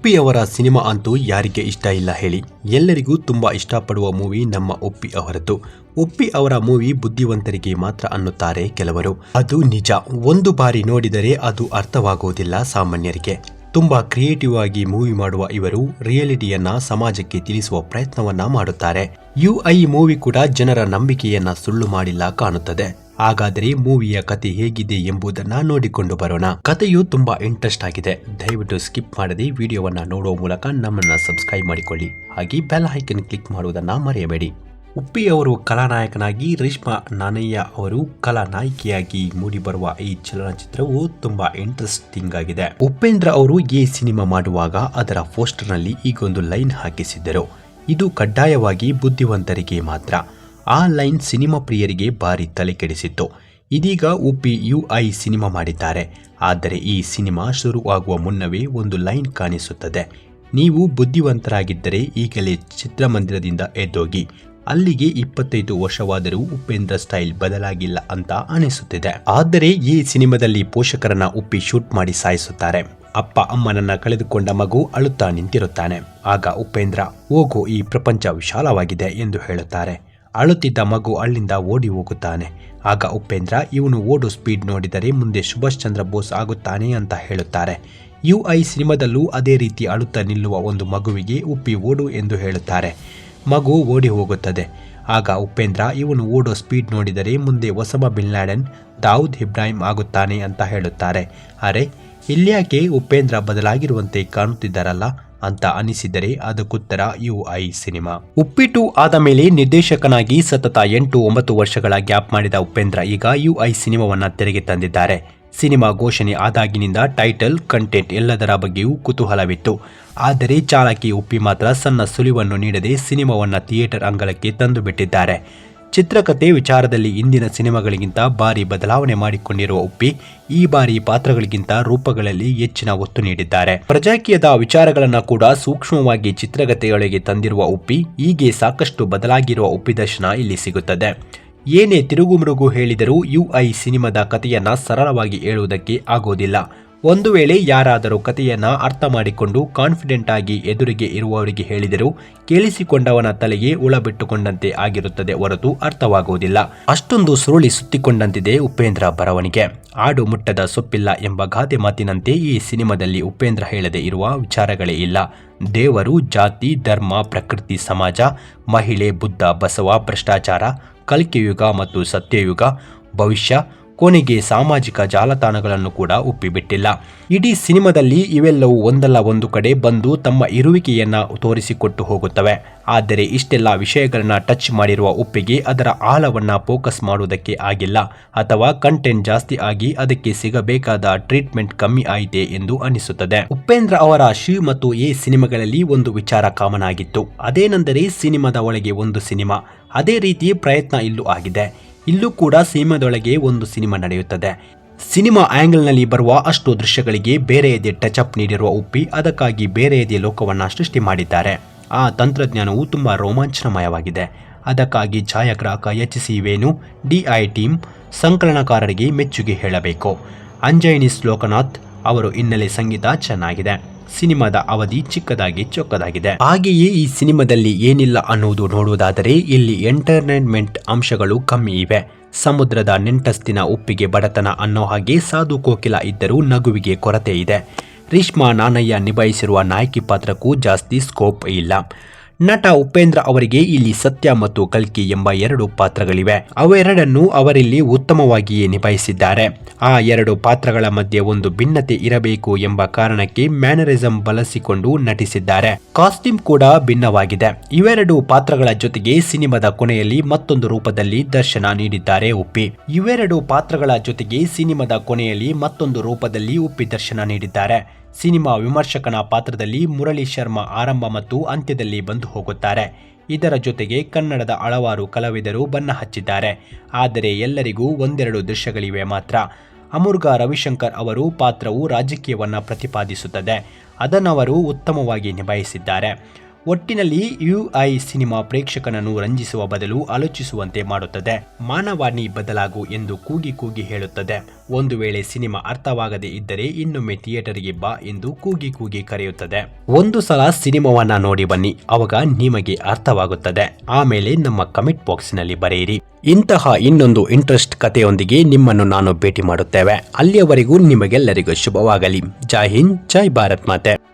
ಉಪ್ಪಿ ಅವರ ಸಿನಿಮಾ ಅಂತೂ ಯಾರಿಗೆ ಇಷ್ಟ ಇಲ್ಲ ಹೇಳಿ. ಎಲ್ಲರಿಗೂ ತುಂಬಾ ಇಷ್ಟಪಡುವ ಮೂವಿ ನಮ್ಮ ಉಪ್ಪಿ ಅವರದ್ದು. ಉಪ್ಪಿ ಅವರ ಮೂವಿ ಬುದ್ಧಿವಂತರಿಗೆ ಮಾತ್ರ ಅನ್ನುತ್ತಾರೆ ಕೆಲವರು. ಅದು ನಿಜ. ಒಂದು ಬಾರಿ ನೋಡಿದರೆ ಅದು ಅರ್ಥವಾಗುವುದಿಲ್ಲ ಸಾಮಾನ್ಯರಿಗೆ. ತುಂಬಾ ಕ್ರಿಯೇಟಿವ್ ಆಗಿ ಮೂವಿ ಮಾಡುವ ಇವರು ರಿಯಾಲಿಟಿಯನ್ನ ಸಮಾಜಕ್ಕೆ ತಿಳಿಸುವ ಪ್ರಯತ್ನವನ್ನ ಮಾಡುತ್ತಾರೆ. ಯು ಐ ಮೂವಿ ಕೂಡ ಜನರ ನಂಬಿಕೆಯನ್ನ ಸುಳ್ಳು ಮಾಡಿಲ್ಲ ಕಾಣುತ್ತದೆ. ಹಾಗಾದರೆ ಮೂವಿಯ ಕತೆ ಹೇಗಿದೆ ಎಂಬುದನ್ನ ನೋಡಿಕೊಂಡು ಬರೋಣ. ಕಥೆಯು ತುಂಬಾ ಇಂಟ್ರೆಸ್ಟ್ ಆಗಿದೆ. ದಯವಿಟ್ಟು ಸ್ಕಿಪ್ ಮಾಡದೆ ವಿಡಿಯೋವನ್ನ ನೋಡುವ ಮೂಲಕ ನಮ್ಮನ್ನ ಸಬ್ಸ್ಕ್ರೈಬ್ ಮಾಡಿಕೊಳ್ಳಿ. ಹಾಗೆ ಬೆಲ್ ಐಕನ್ ಕ್ಲಿಕ್ ಮಾಡುವುದನ್ನ ಮರೆಯಬೇಡಿ. ಉಪ್ಪಿ ಅವರು ಕಲಾನಾಯಕನಾಗಿ ರೇಷ್ಮಾ ನಾನಯ್ಯ ಅವರು ಕಲಾನಾಯಕಿಯಾಗಿ ಮೂಡಿಬರುವ ಈ ಚಲನಚಿತ್ರವು ತುಂಬಾ ಇಂಟ್ರೆಸ್ಟಿಂಗ್ ಆಗಿದೆ. ಉಪೇಂದ್ರ ಅವರು ಈ ಸಿನಿಮಾ ಮಾಡುವಾಗ ಅದರ ಪೋಸ್ಟರ್ನಲ್ಲಿ ಈಗೊಂದು ಲೈನ್ ಹಾಕಿಸಿದ್ದರು. ಇದು ಕಡ್ಡಾಯವಾಗಿ ಬುದ್ಧಿವಂತರಿಗೆ ಮಾತ್ರ. ಆ ಲೈನ್ ಸಿನಿಮಾ ಪ್ರಿಯರಿಗೆ ಭಾರಿ ತಲೆ ಕೆಡಿಸಿತ್ತು. ಇದೀಗ ಉಪ್ಪಿ ಯು ಐ ಸಿನಿಮಾ ಮಾಡಿದ್ದಾರೆ. ಆದರೆ ಈ ಸಿನಿಮಾ ಶುರುವಾಗುವ ಮುನ್ನವೇ ಒಂದು ಲೈನ್ ಕಾಣಿಸುತ್ತದೆ. ನೀವು ಬುದ್ಧಿವಂತರಾಗಿದ್ದರೆ ಈಗಲೇ ಚಿತ್ರಮಂದಿರದಿಂದ ಎದ್ದೋಗಿ. ಅಲ್ಲಿಗೆ ಇಪ್ಪತ್ತೈದು ವರ್ಷವಾದರೂ ಉಪೇಂದ್ರ ಸ್ಟೈಲ್ ಬದಲಾಗಿಲ್ಲ ಅಂತ ಅನಿಸುತ್ತಿದೆ. ಆದರೆ ಈ ಸಿನಿಮಾದಲ್ಲಿ ಪೋಷಕರನ್ನ ಉಪ್ಪಿ ಶೂಟ್ ಮಾಡಿ ಸಾಯಿಸುತ್ತಾರೆ. ಅಪ್ಪ ಅಮ್ಮನನ್ನ ಕಳೆದುಕೊಂಡ ಮಗು ಅಳುತ್ತಾ ನಿಂತಿರುತ್ತಾನೆ. ಆಗ ಉಪೇಂದ್ರ, ಹೋಗು, ಈ ಪ್ರಪಂಚ ವಿಶಾಲವಾಗಿದೆ ಎಂದು ಹೇಳುತ್ತಾರೆ. ಅಳುತ್ತಿದ್ದ ಮಗು ಅಲ್ಲಿಂದ ಓಡಿ ಹೋಗುತ್ತಾನೆ. ಆಗ ಉಪೇಂದ್ರ, ಇವನು ಓಡೋ ಸ್ಪೀಡ್ ನೋಡಿದರೆ ಮುಂದೆ ಸುಭಾಷ್ ಚಂದ್ರ ಬೋಸ್ ಆಗುತ್ತಾನೆ ಅಂತ ಹೇಳುತ್ತಾರೆ. ಯು ಐ ಸಿನಿಮಾದಲ್ಲೂ ಅದೇ ರೀತಿ ಅಳುತ್ತಾ ನಿಲ್ಲುವ ಒಂದು ಮಗುವಿಗೆ ಉಪ್ಪಿ ಓಡು ಎಂದು ಹೇಳುತ್ತಾರೆ. ಮಗು ಓಡಿ ಹೋಗುತ್ತದೆ. ಆಗ ಉಪೇಂದ್ರ, ಇವನು ಓಡೋ ಸ್ಪೀಡ್ ನೋಡಿದರೆ ಮುಂದೆ Osama bin Laden Dawood Ibrahim ಆಗುತ್ತಾನೆ ಅಂತ ಹೇಳುತ್ತಾರೆ. ಅರೆ, ಇಲ್ಯಾಕೆ ಉಪೇಂದ್ರ ಬದಲಾಗಿರುವಂತೆ ಕಾಣುತ್ತಿದ್ದಾರಲ್ಲ? ಅಂತ ಅನಿಸಿದರೆ ಅದಕ್ಕುತ್ತರ ಯು ಐ ಸಿನಿಮಾ. ಉಪ್ಪಿಟ್ಟು ಆದ ಮೇಲೆ ನಿರ್ದೇಶಕನಾಗಿ ಸತತ ಎಂಟು ಒಂಬತ್ತು ವರ್ಷಗಳ ಗ್ಯಾಪ್ ಮಾಡಿದ ಉಪೇಂದ್ರ ಈಗ ಯು ಐ ಸಿನಿಮಾವನ್ನ ತೆರೆಗೆ ತಂದಿದ್ದಾರೆ. ಸಿನಿಮಾ ಘೋಷಣೆ ಆದಾಗಿನಿಂದ ಟೈಟಲ್, ಕಂಟೆಂಟ್ ಎಲ್ಲದರ ಬಗ್ಗೆಯೂ ಕುತೂಹಲವಿತ್ತು. ಆದರೆ ಚಾಲಕಿ ಉಪ್ಪಿ ಮಾತ್ರ ಸಣ್ಣ ಸುಳಿವನ್ನು ನೀಡದೆ ಸಿನಿಮಾವನ್ನ ಥಿಯೇಟರ್ ಅಂಗಳಕ್ಕೆ ತಂದು ಬಿಟ್ಟಿದ್ದಾರೆ ಚಿತ್ರಕಥೆ ವಿಚಾರದಲ್ಲಿ ಇಂದಿನ ಸಿನಿಮಾಗಳಿಗಿಂತ ಭಾರಿ ಬದಲಾವಣೆ ಮಾಡಿಕೊಂಡಿರುವ ಉಪ್ಪಿ, ಈ ಬಾರಿ ಪಾತ್ರಗಳಿಗಿಂತ ರೂಪಗಳಲ್ಲಿ ಹೆಚ್ಚಿನ ಒತ್ತು ನೀಡಿದ್ದಾರೆ. ಪ್ರಜಾಕೀಯದ ವಿಚಾರಗಳನ್ನ ಕೂಡ ಸೂಕ್ಷ್ಮವಾಗಿ ಚಿತ್ರಕಥೆಯೊಳಗೆ ತಂದಿರುವ ಉಪ್ಪಿ, ಹೀಗೆ ಸಾಕಷ್ಟು ಬದಲಾಗಿರುವ ಉಪ್ಪಿ ದರ್ಶನ ಇಲ್ಲಿ ಸಿಗುತ್ತದೆ. ಏನೇ ತಿರುಗುಮುರುಗು ಹೇಳಿದರೂ ಯು ಐ ಸಿನಿಮಾದ ಕಥೆಯನ್ನು ಸರಳವಾಗಿ ಹೇಳುವುದಕ್ಕೆ ಆಗೋದಿಲ್ಲ. ಒಂದು ವೇಳೆ ಯಾರಾದರೂ ಕಥೆಯನ್ನ ಅರ್ಥ ಮಾಡಿಕೊಂಡು ಕಾನ್ಫಿಡೆಂಟ್ ಆಗಿ ಎದುರಿಗೆ ಇರುವವರಿಗೆ ಹೇಳಿದರೂ ಕೇಳಿಸಿಕೊಂಡವನ ತಲೆಗೆ ಉಳಬಿಟ್ಟುಕೊಂಡಂತೆ ಆಗಿರುತ್ತದೆ ಹೊರತು ಅರ್ಥವಾಗುವುದಿಲ್ಲ. ಅಷ್ಟೊಂದು ಸುರುಳಿ ಸುತ್ತಿಕೊಂಡಂತಿದೆ ಉಪೇಂದ್ರ ಬರವಣಿಗೆ. ಆಡು ಮುಟ್ಟದ ಸೊಪ್ಪಿಲ್ಲ ಎಂಬ ಗಾದೆ ಮಾತಿನಂತೆ ಈ ಸಿನಿಮಾದಲ್ಲಿ ಉಪೇಂದ್ರ ಹೇಳದೆ ಇರುವ ವಿಚಾರಗಳೇ ಇಲ್ಲ. ದೇವರು, ಜಾತಿ, ಧರ್ಮ, ಪ್ರಕೃತಿ, ಸಮಾಜ, ಮಹಿಳೆ, ಬುದ್ಧ, ಬಸವ, ಭ್ರಷ್ಟಾಚಾರ, ಕಲ್ಕಿಯುಗ ಮತ್ತು ಸತ್ಯಯುಗ, ಭವಿಷ್ಯ ಕೊನೆಗೆ ಸಾಮಾಜಿಕ ಜಾಲತಾಣಗಳನ್ನು ಕೂಡ ಒಪ್ಪಿಬಿಟ್ಟಿಲ್ಲ. ಇಡೀ ಸಿನಿಮಾದಲ್ಲಿ ಇವೆಲ್ಲವೂ ಒಂದಲ್ಲ ಒಂದು ಕಡೆ ಬಂದು ತಮ್ಮ ಇರುವಿಕೆಯನ್ನು ತೋರಿಸಿಕೊಟ್ಟು ಹೋಗುತ್ತವೆ. ಆದರೆ ಇಷ್ಟೆಲ್ಲ ವಿಷಯಗಳನ್ನ ಟಚ್ ಮಾಡಿರುವ ಒಪ್ಪಿಗೆ ಅದರ ಆಳವನ್ನ ಫೋಕಸ್ ಮಾಡುವುದಕ್ಕೆ ಆಗಿಲ್ಲ. ಅಥವಾ ಕಂಟೆಂಟ್ ಜಾಸ್ತಿ ಆಗಿ ಅದಕ್ಕೆ ಸಿಗಬೇಕಾದ ಟ್ರೀಟ್ಮೆಂಟ್ ಕಮ್ಮಿ ಆಯಿತೆ ಎಂದು ಅನಿಸುತ್ತದೆ. ಉಪೇಂದ್ರ ಅವರ ಶಿವ್ ಮತ್ತು ಎ ಸಿನಿಮಾಗಳಲ್ಲಿ ಒಂದು ವಿಚಾರ ಕಾಮನ್ ಆಗಿತ್ತು. ಅದೇನೆಂದರೆ ಸಿನಿಮಾದ ಒಳಗೆ ಒಂದು ಸಿನಿಮಾ. ಅದೇ ರೀತಿ ಪ್ರಯತ್ನ ಇಲ್ಲೂ ಆಗಿದೆ. ಇಲ್ಲೂ ಕೂಡ ಸಿನಿಮಾದೊಳಗೆ ಒಂದು ಸಿನಿಮಾ ನಡೆಯುತ್ತದೆ. ಸಿನಿಮಾ ಆ್ಯಂಗಲ್ನಲ್ಲಿ ಬರುವ ಅಷ್ಟು ದೃಶ್ಯಗಳಿಗೆ ಬೇರೆಯದೇ ಟಚ್ ಅಪ್ ನೀಡಿರುವ ಉಪ್ಪಿ ಅದಕ್ಕಾಗಿ ಬೇರೆಯದೇ ಲೋಕವನ್ನು ಸೃಷ್ಟಿ ಮಾಡಿದ್ದಾರೆ. ಆ ತಂತ್ರಜ್ಞಾನವು ತುಂಬ ರೋಮಾಂಚನಮಯವಾಗಿದೆ. ಅದಕ್ಕಾಗಿ ಛಾಯಾಗ್ರಾಹಕ H C Venu, D I team, ಸಂಕಲನಕಾರರಿಗೆ ಮೆಚ್ಚುಗೆ ಹೇಳಬೇಕು. ಅಂಜಯನಿಸ್ ಲೋಕನಾಥ್ ಅವರು ಹಿನ್ನೆಲೆ ಸಂಗೀತ ಚೆನ್ನಾಗಿದೆ. ಸಿನಿಮಾದ ಅವಧಿ ಚಿಕ್ಕದಾಗಿ ಚೊಕ್ಕದಾಗಿದೆ. ಹಾಗೆಯೇ ಈ ಸಿನಿಮಾದಲ್ಲಿ ಏನಿಲ್ಲ ಅನ್ನುವುದು ನೋಡುವುದಾದರೆ ಇಲ್ಲಿ ಎಂಟರ್ಟೈನ್ಮೆಂಟ್ ಅಂಶಗಳು ಕಮ್ಮಿ ಇವೆ. ಸಮುದ್ರದ ನೆಂಟಸ್ತಿನ ಉಪ್ಪಿಗೆ ಬಡತನ ಅನ್ನೋ ಹಾಗೆ ಸಾಧು ಕೋಕಿಲ ಇದ್ದರೂ ನಗುವಿಗೆ ಕೊರತೆ ಇದೆ. ರೀಷ್ಮಾ ನಾನಯ್ಯ ನಿಭಾಯಿಸಿರುವ ನಾಯಕಿ ಪಾತ್ರಕ್ಕೂ ಜಾಸ್ತಿ ಸ್ಕೋಪ್ ಇಲ್ಲ. ನಟ ಉಪೇಂದ್ರ ಅವರಿಗೆ ಇಲ್ಲಿ ಸತ್ಯ ಮತ್ತು ಕಲ್ಕಿ ಎಂಬ ಎರಡು ಪಾತ್ರಗಳಿವೆ. ಅವೆರಡನ್ನು ಅವರಿಲ್ಲಿ ಉತ್ತಮವಾಗಿಯೇ ನಿಭಾಯಿಸಿದ್ದಾರೆ. ಆ ಎರಡು ಪಾತ್ರಗಳ ಮಧ್ಯೆ ಒಂದು ಭಿನ್ನತೆ ಇರಬೇಕು ಎಂಬ ಕಾರಣಕ್ಕೆ ಮ್ಯಾನರಿಸಂ ಬಳಸಿಕೊಂಡು ನಟಿಸಿದ್ದಾರೆ. ಕಾಸ್ಟ್ಯೂಮ್ ಕೂಡ ಭಿನ್ನವಾಗಿದೆ. ಇವೆರಡು ಪಾತ್ರಗಳ ಜೊತೆಗೆ ಸಿನಿಮಾದ ಕೊನೆಯಲ್ಲಿ ಮತ್ತೊಂದು ರೂಪದಲ್ಲಿ ದರ್ಶನ ನೀಡಿದ್ದಾರೆ ಉಪ್ಪಿ. ಇವೆರಡು ಪಾತ್ರಗಳ ಜೊತೆಗೆ ಸಿನಿಮಾದ ಕೊನೆಯಲ್ಲಿ ಮತ್ತೊಂದು ರೂಪದಲ್ಲಿ ಉಪ್ಪಿ ದರ್ಶನ ನೀಡಿದ್ದಾರೆ. ಸಿನಿಮಾ ವಿಮರ್ಶಕನ ಪಾತ್ರದಲ್ಲಿ ಮುರಳಿ ಶರ್ಮಾ ಆರಂಭ ಮತ್ತು ಅಂತ್ಯದಲ್ಲಿ ಬಂದು ಹೋಗುತ್ತಾರೆ. ಇದರ ಜೊತೆಗೆ ಕನ್ನಡದ ಹಲವಾರು ಕಲಾವಿದರು ಬಣ್ಣ ಹಚ್ಚಿದ್ದಾರೆ. ಆದರೆ ಎಲ್ಲರಿಗೂ ಒಂದೆರಡು ದೃಶ್ಯಗಳಿವೆ ಮಾತ್ರ. ಅಮುರ್ಗ ರವಿಶಂಕರ್ ಅವರು ಪಾತ್ರವು ರಾಜಕೀಯವನ್ನು ಪ್ರತಿಪಾದಿಸುತ್ತದೆ. ಅದನ್ನವರು ಉತ್ತಮವಾಗಿ ನಿಭಾಯಿಸಿದ್ದಾರೆ. ಒಟ್ಟಿನಲ್ಲಿ ಯುಐ ಸಿನಿಮಾ ಪ್ರೇಕ್ಷಕನನ್ನು ರಂಜಿಸುವ ಬದಲು ಆಲೋಚಿಸುವಂತೆ ಮಾಡುತ್ತದೆ. ಮಾನವಾಣಿ ಬದಲಾಗು ಎಂದು ಕೂಗಿ ಕೂಗಿ ಹೇಳುತ್ತದೆ. ಒಂದು ವೇಳೆ ಸಿನಿಮಾ ಅರ್ಥವಾಗದೇ ಇದ್ದರೆ ಇನ್ನೊಮ್ಮೆ ಥಿಯೇಟರ್ಗೆ ಬಾ ಎಂದು ಕೂಗಿ ಕೂಗಿ ಕರೆಯುತ್ತದೆ. ಒಂದು ಸಲ ಸಿನಿಮಾವನ್ನ ನೋಡಿ ಬನ್ನಿ, ಅವಾಗ ನಿಮಗೆ ಅರ್ಥವಾಗುತ್ತದೆ. ಆಮೇಲೆ ನಮ್ಮ ಕಮೆಂಟ್ ಬಾಕ್ಸ್ನಲ್ಲಿ ಬರೆಯಿರಿ. ಇಂತಹ ಇನ್ನೊಂದು ಇಂಟ್ರೆಸ್ಟ್ ಕಥೆಯೊಂದಿಗೆ ನಿಮ್ಮನ್ನು ನಾನು ಭೇಟಿ ಮಾಡುತ್ತೇವೆ. ಅಲ್ಲಿಯವರೆಗೂ ನಿಮಗೆಲ್ಲರಿಗೂ ಶುಭವಾಗಲಿ. ಜೈ ಹಿಂದ್, ಜೈ ಭಾರತ್ ಮಾತೆ.